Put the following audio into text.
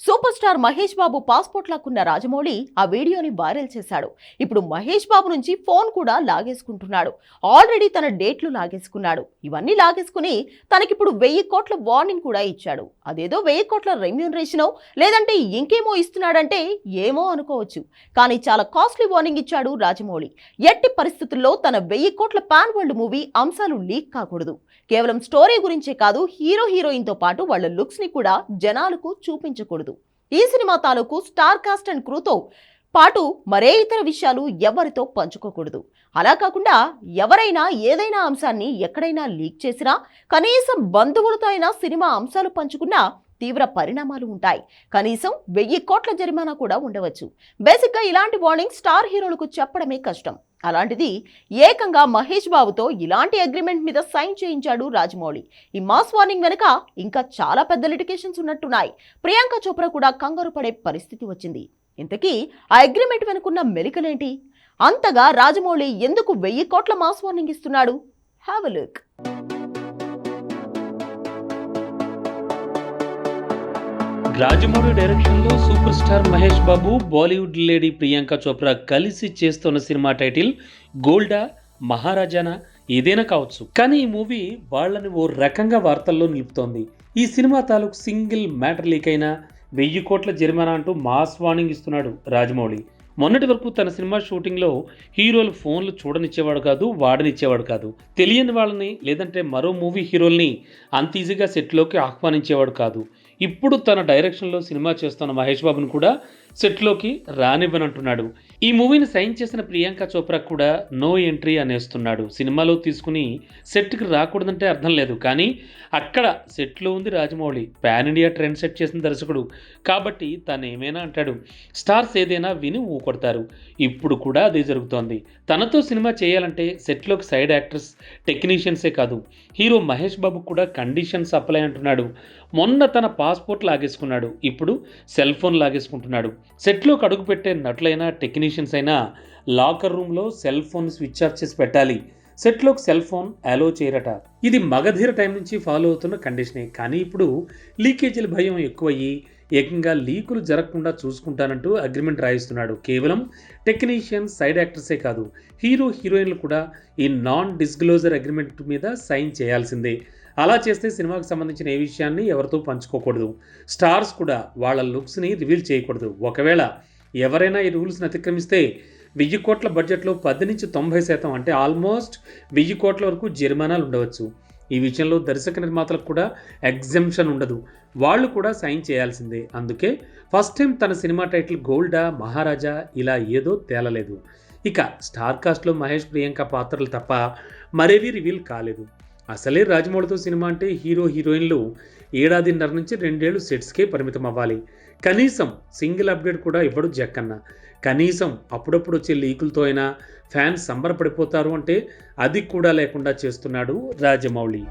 Super star Mahesh Babu passport లాక్కున్న Rajamouli ఆ వీడియోని viral చేశాడు. ఇప్పుడు మహేష్ బాబు నుంచి ఫోన్ కూడా లాగేసుకుంటున్నాడు. ఆల్రెడీ తన డేట్లు లాగేసుకున్నాడు. ఇవన్నీ లాగేసుకుని తనకిప్పుడు వెయ్యి కోట్ల వార్నింగ్ కూడా ఇచ్చాడు. అదేదో వెయ్యి కోట్ల రెమ్యూనరేషనో లేదంటే ఇంకేమో ఇస్తున్నాడంటే ఏమో అనుకోవచ్చు. కానీ చాలా కాస్ట్లీ వార్నింగ్ ఇచ్చాడు రాజమౌళి. ఎట్టి పరిస్థితుల్లో తన వెయ్యి కోట్ల పాన్ వరల్డ్ మూవీ అంశాలు లీక్ కాకూడదు. కేవలం స్టోరీ గురించే కాదు హీరో హీరోయిన్తో పాటు వాళ్ళ లుక్స్ని కూడా జనాలకు చూపించకూడదు. ఈ సినిమా తాలూకు స్టార్ కాస్ట్ అండ్ క్రూతో పాటు మరే ఇతర విషయాలు ఎవరితో పంచుకోకూడదు. అలా కాకుండా ఎవరైనా ఏదైనా అంశాన్ని ఎక్కడైనా లీక్ చేసినా కనీసం బంధువులతో అయినా సినిమా అంశాలు పంచుకున్నా తీవ్ర పరిణామాలు ఉంటాయి. కనీసం వెయ్యి కోట్ల జరిమానా కూడా ఉండవచ్చు. బేసిక్గా ఇలాంటి వార్నింగ్ స్టార్ హీరోలకు చెప్పడమే కష్టం. అలాంటిది ఏకంగా మహేష్ బాబుతో ఇలాంటి అగ్రిమెంట్ మీద సైన్ చేయించాడు రాజమౌళి. ఈ మాస్ వార్నింగ్ వెనుక ఇంకా చాలా పెద్ద లిటికేషన్స్ ఉన్నట్టున్నాయి. ప్రియాంక చోప్రా కూడా కంగారు పడే పరిస్థితి వచ్చింది. ఇంతకీ ఆ అగ్రిమెంట్ వెనుకున్న మెలికలేంటి? అంతగా రాజమౌళి ఎందుకు వెయ్యి కోట్ల మాస్ వార్నింగ్ ఇస్తున్నాడు? Have look. రాజమౌళి డైరెక్షన్లో super star Mahesh Babu Bollywood lady Priyanka Chopra కలిసి చేస్తున్న సినిమా టైటిల్ గోల్డా మహారాజానా? ఏదైనా కావచ్చు. కానీ ఈ మూవీ వాళ్ళని ఓ రకంగా వార్తల్లో నిలుపుతోంది. ఈ సినిమా తాలూకు సింగిల్ మ్యాటర్ లీక్ అయినా వెయ్యి కోట్ల జరిమానా అంటూ మాస్ వార్నింగ్ ఇస్తున్నాడు రాజమౌళి. మొన్నటి వరకు తన సినిమా షూటింగ్లో హీరోలు ఫోన్లు చూడనిచ్చేవాడు కాదు వాడనిచ్చేవాడు కాదు. తెలియని వాళ్ళని లేదంటే మరో మూవీ హీరోల్ని అంత ఈజీగా సెట్లోకి ఆహ్వానించేవాడు కాదు. ఇప్పుడు తన డైరెక్షన్లో సినిమా చేస్తున్న మహేష్ బాబుని కూడా సెట్లోకి రానివ్వనంటున్నాడు. ఈ మూవీని సైన్ చేసిన ప్రియాంక చోప్రా కూడా నో ఎంట్రీ అనేస్తున్నాడు. సినిమాలో తీసుకుని సెట్కి రాకూడదంటే అర్థం లేదు. కానీ అక్కడ సెట్లో ఉంది Rajamouli. Pan India trend set చేసిన దర్శకుడు. కాబట్టి తను ఏమైనా అంటాడు. స్టార్స్ ఏదైనా విని ఊకొడతారు ఇప్పుడు కూడా అదే జరుగుతోంది. తనతో సినిమా చేయాలంటే సెట్లోకి సైడ్ యాక్టర్స్ టెక్నీషియన్సే కాదు. హీరో మహేష్ బాబు కూడా కండిషన్స్ అప్లై అంటున్నాడు. మొన్న తన పాస్పోర్ట్ లాగేసుకున్నాడు. ఇప్పుడు సెల్ ఫోన్ లాగేసుకుంటున్నాడు. సెట్లోకి అడుగుపెట్టే నటులైనా టెక్నీషియన్స్ అయినా లాకర్ రూమ్లో సెల్ ఫోన్ స్విచ్ ఆఫ్ చేసి పెట్టాలి. సెట్లోకి సెల్ ఫోన్ అలో చేయరట. ఇది మగధీర టైం నుంచి ఫాలో అవుతున్న కండిషనే. కానీ ఇప్పుడు లీకేజీల భయం ఎక్కువయ్యి ఏకంగా లీకులు జరగకుండా చూసుకుంటానంటూ అగ్రిమెంట్ రాయిస్తున్నాడు. కేవలం టెక్నీషియన్ సైడ్ యాక్టర్సే కాదు హీరో హీరోయిన్లు కూడా ఈ నాన్ డిస్క్లోజర్ అగ్రిమెంట్ మీద సైన్ చేయాల్సిందే. అలా చేస్తే సినిమాకి సంబంధించిన ఏ విషయాన్ని ఎవరితో పంచుకోకూడదు. స్టార్స్ కూడా వాళ్ళ లుక్స్ని రివీల్ చేయకూడదు. ఒకవేళ ఎవరైనా ఈ రూల్స్ని అతిక్రమిస్తే వెయ్యి కోట్ల బడ్జెట్లో పది నుంచి తొంభై శాతం అంటే ఆల్మోస్ట్ వెయ్యి కోట్ల వరకు జరిమానాలు ఉండవచ్చు. ఈ విషయంలో దర్శక నిర్మాతలకు కూడా ఎగ్జంప్షన్ ఉండదు. వాళ్ళు కూడా సైన్ చేయాల్సిందే. అందుకే ఫస్ట్ టైం తన సినిమా టైటిల్ గోల్డా మహారాజా ఇలా ఏదో తేలలేదు. ఇక స్టార్ కాస్ట్లో మహేష్ ప్రియాంక పాత్రలు తప్ప మరేవి రివీల్ కాలేదు. అసలే రాజమౌళితో సినిమా అంటే హీరో హీరోయిన్లు ఏడాదిన్నర నుంచి రెండేళ్ళు సెట్స్కే పరిమితం అవ్వాలి కనీసం సింగిల్ అప్డేట్ కూడా ఇవ్వడు జక్కన్న. కనీసం అప్పుడప్పుడు వచ్చే లీకులతో అయినా ఫ్యాన్స్ సంబరపడిపోతారు అంటే అది కూడా లేకుండా చేస్తున్నాడు రాజమౌళి.